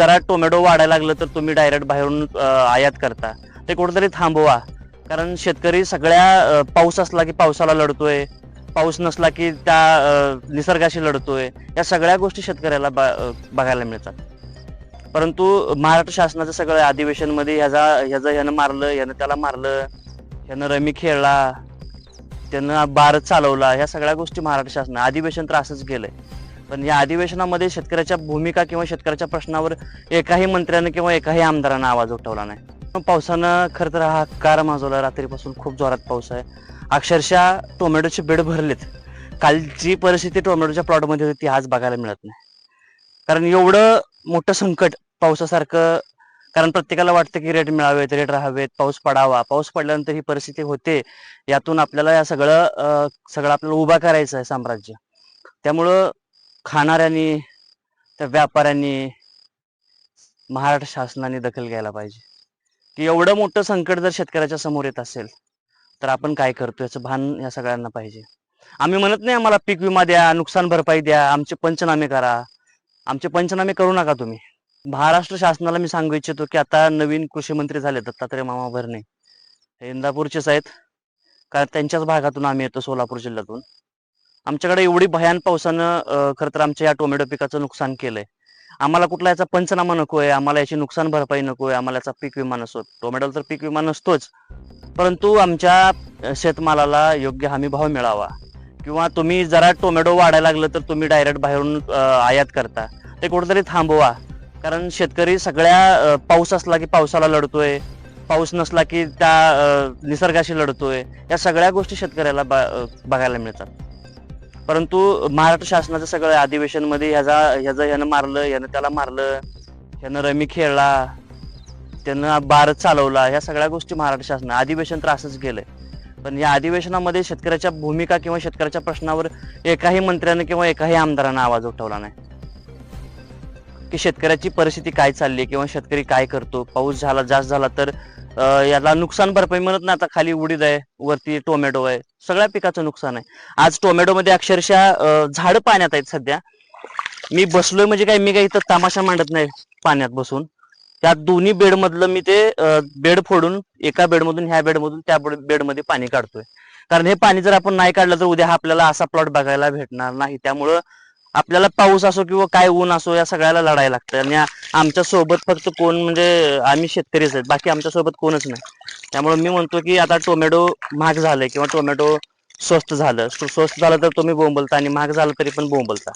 जरा टोमॅटो वाढायला लागलं तर तुम्ही डायरेक्ट बाहेरून आयात करता. ते कुठेतरी थांबवा. कारण शेतकरी सगळ्या पाऊस असला की पावसाला लढतोय. पाऊस नसला की त्या निसर्गाशी लढतोय. या सगळ्या गोष्टी शेतकऱ्याला ब- बघायला मिळतात. परंतु महाराष्ट्र शासनाचं सगळं अधिवेशनमध्ये ह्याचा ह्याचं ह्यानं मारलं ह्यानं त्याला मारलं ह्यानं रमी खेळला त्यांना बार चालवला ह्या सगळ्या गोष्टी महाराष्ट्र शासन अधिवेशन तर असंच गेलंय पण या अधिवेशनामध्ये शेतकऱ्याच्या भूमिका किंवा शेतकऱ्याच्या प्रश्नावर एकाही मंत्र्यानं किंवा एकाही आमदारानं आवाज उठवला नाही. पावसानं खरं तर हा कार माजवला. रात्रीपासून खूप जोरात पाऊस आहे. अक्षरशः टोमॅटोचे बेड भरलेत. कालची परिस्थिती टोमॅटोच्या प्लॉटमध्ये होती ती आज बघायला मिळत नाही. कारण एवढं मोठं संकट पावसासारखं कारण प्रत्येकाला वाटतं की रेट मिळावेत रेट राहावेत पाऊस पडावा. पाऊस पडल्यानंतर ही परिस्थिती होते. यातून आपल्याला या सगळं सगळं आपल्याला उभा करायचं आहे साम्राज्य. त्यामुळं खाणाऱ्यांनी त्या व्यापाऱ्यांनी महाराष्ट्र शासनाने दखल घ्यायला पाहिजे. की एवढं मोठं संकट जर शेतकऱ्याच्या समोर येत असेल तर आपण काय करतो याचं भान या सगळ्यांना पाहिजे. आम्ही म्हणत नाही आम्हाला पीक विमा द्या नुकसान भरपाई द्या आमचे पंचनामे करा. आमचे पंचनामे करू नका तुम्ही. महाराष्ट्र शासनाला मी सांगू इच्छितो की आता नवीन कृषी मंत्री झाले दत्तात्रय मामा भरणे. हे इंदापूरचेच आहेत. कारण त्यांच्याच भागातून आम्ही येतो सोलापूर जिल्ह्यातून. आमच्याकडे एवढी भयान पावसानं खरं तर आमच्या या टोमॅटो पिकाचं नुकसान केलंय. आम्हाला कुठला याचा पंचनामा नको आहे आम्हाला याची नुकसान भरपाई नको आहे आम्हाला याचा पीक विमा नसतो टोमॅटोला तर पीक विमा नसतोच. परंतु आमच्या शेतमालाला योग्य हमी भाव मिळावा. किंवा तुम्ही जरा टोमॅटो वाढायला लागलं तर तुम्ही डायरेक्ट बाहेरून आयात करता. ते कुठेतरी थांबवा. कारण शेतकरी सगळ्या पाऊस असला की पावसाला लढतोय. पाऊस नसला की त्या निसर्गाशी लढतोय. या सगळ्या गोष्टी शेतकऱ्याला ब- बघायला मिळतात. परंतु महाराष्ट्र शासनाचं सगळं अधिवेशनमध्ये ह्याचा ह्याचं ह्यानं मारलं ह्यानं त्याला मारलं ह्यानं रमी खेळला त्यानं बार चालवला ह्या सगळ्या गोष्टी महाराष्ट्र शासन अधिवेशन तर असंच गेलंय. पण या अधिवेशनामध्ये शेतकऱ्याच्या भूमिका किंवा शेतकऱ्याच्या प्रश्नावर एकाही मंत्र्यानं किंवा एकाही आमदारानं आवाज उठवला नाही. की शेतकऱ्याची परिस्थिती काय चालली किंवा शेतकरी काय करतो? पाऊस झाला जास्त झाला तर याला नुकसान भरपाई म्हणत ना आता खाली उडीद आहे वरती टोमॅटो आहे सगळ्या पिकाचं नुकसान आहे. आज टोमॅटोमध्ये अक्षरशः झाड पाण्यात आहेत सध्या. मी बसलोय म्हणजे काय मी काही इथं तमाशा मांडत नाही पाण्यात बसून. त्या दोन्ही बेड मधलं मी ते बेड फोडून एका बेड मधून ह्या बेड मधून त्या बेडमध्ये पाणी काढतोय. कारण हे पाणी जर आपण नाही काढलं तर उद्या आपल्याला असा प्लॉट बघायला भेटणार नाही. त्यामुळं आपल्याला पाऊस असो किंवा काय ऊन असो या सगळ्याला लढायला लागतं. आणि आमच्यासोबत फक्त कोण म्हणजे आम्ही शेतकरीच आहेत. बाकी आमच्यासोबत कोणच नाही. त्यामुळे मी म्हणतो की आता टोमॅटो महाग झाले किंवा टोमॅटो स्वस्त झालं. स्वस्त झालं तर तुम्ही बोंबलता आणि महाग झालं तरी पण बोंबलता.